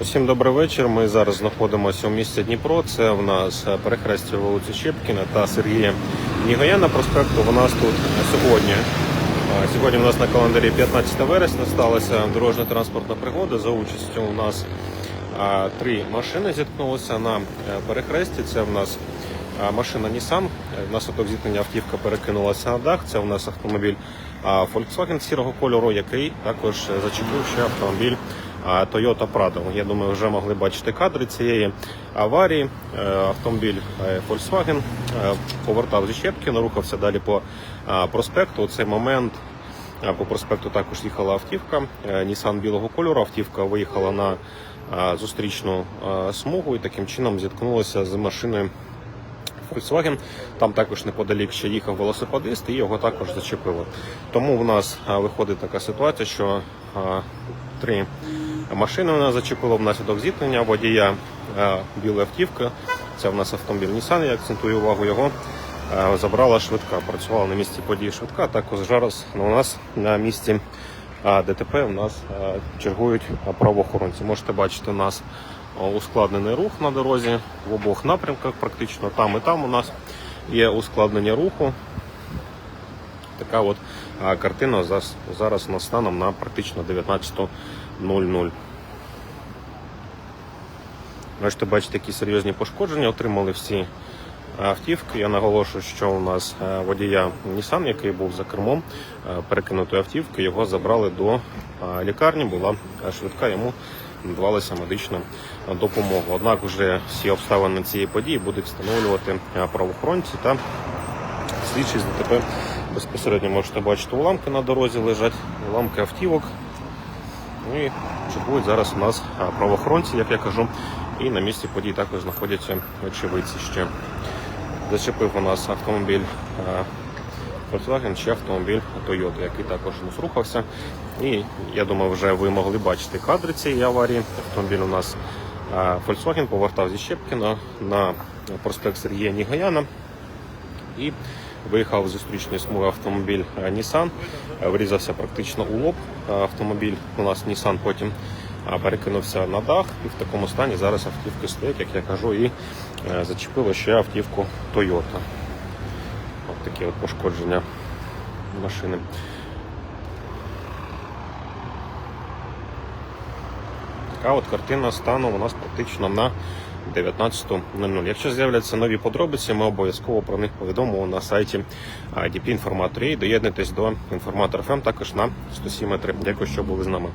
Усім добрий вечір. Ми зараз знаходимося у місті Дніпро. Це в нас е, перехрестя вулиці Щепкіна та Сергія Нігояна проспекту. У нас тут сьогодні. е, Сьогодні у нас на календарі 15 вересня сталася дорожньо-транспортна пригода. За участю у нас е, три машини зіткнулися на перехресті. Це в нас машина. Е, Внаслідок зіткнення автівка перекинулася на дах. Це у нас автомобіль Volkswagen сірого кольору, який також зачепив ще автомобіль Toyota Prado. Я думаю, вже могли бачити кадри цієї аварії. Е, Автомобіль е, Volkswagen е, повертав зі Щепкіна, рухався далі по проспекту. У цей момент по проспекту також їхала автівка Nissan білого кольору. Автівка виїхала на зустрічну смугу і таким чином зіткнулася з машиною. Volkswagen. Там також неподалік ще їхав велосипедист і його також зачепило. Тому в нас виходить така ситуація, що три машини у нас зачепило внаслідок зіткнення водія а, білої автівки. Це в нас автомобіль Nissan, я акцентую увагу його. Забрала швидка, працювала на місці події швидка. Також зараз у нас на місці ДТП у нас чергують правоохоронці. Можете бачити у нас ускладнений рух на дорозі в обох напрямках, практично там і там у нас є ускладнення руху. Така от картина зараз у нас станом на практично 19.00. Можете бачити, які серйозні пошкодження отримали всі автівки. Я наголошую, що у нас е, водія Nissan, який був за кермом е, перекинутої автівки, його забрали до е, лікарні. Була швидка, йому надавалася медична допомога. Однак, вже всі обставини цієї події будуть встановлювати правоохоронці та слідчі з ДТП. Безпосередньо можете бачити уламки на дорозі лежать, уламки автівок. Ну і чергують зараз у нас правоохоронці, як я кажу, і на місці подій також знаходяться очевидці ще. Зачепив у нас автомобіль Volkswagen чи автомобіль Toyota, який також нас рухався. І я думаю, вже ви могли бачити кадри цієї аварії. Автомобіль у нас Volkswagen повертав зі Щепкіна на проспект Сергія Нігаяна і виїхав з зустрічної смуги автомобіль е, Nissan, Е, врізався практично у лоб. Е, Автомобіль у нас Nissan потім перекинувся на дах і в такому стані зараз автівки стоять, як я кажу, і зачепило ще автівку Toyota. От такі от пошкодження машини. Така от картина стану у нас практично на 19.00. Якщо з'являться нові подробиці, ми обов'язково про них повідомимо на сайті DP Інформатор. І доєднуйтесь до інформатор ФМ також на 107 метрів. Дякую, що були з нами.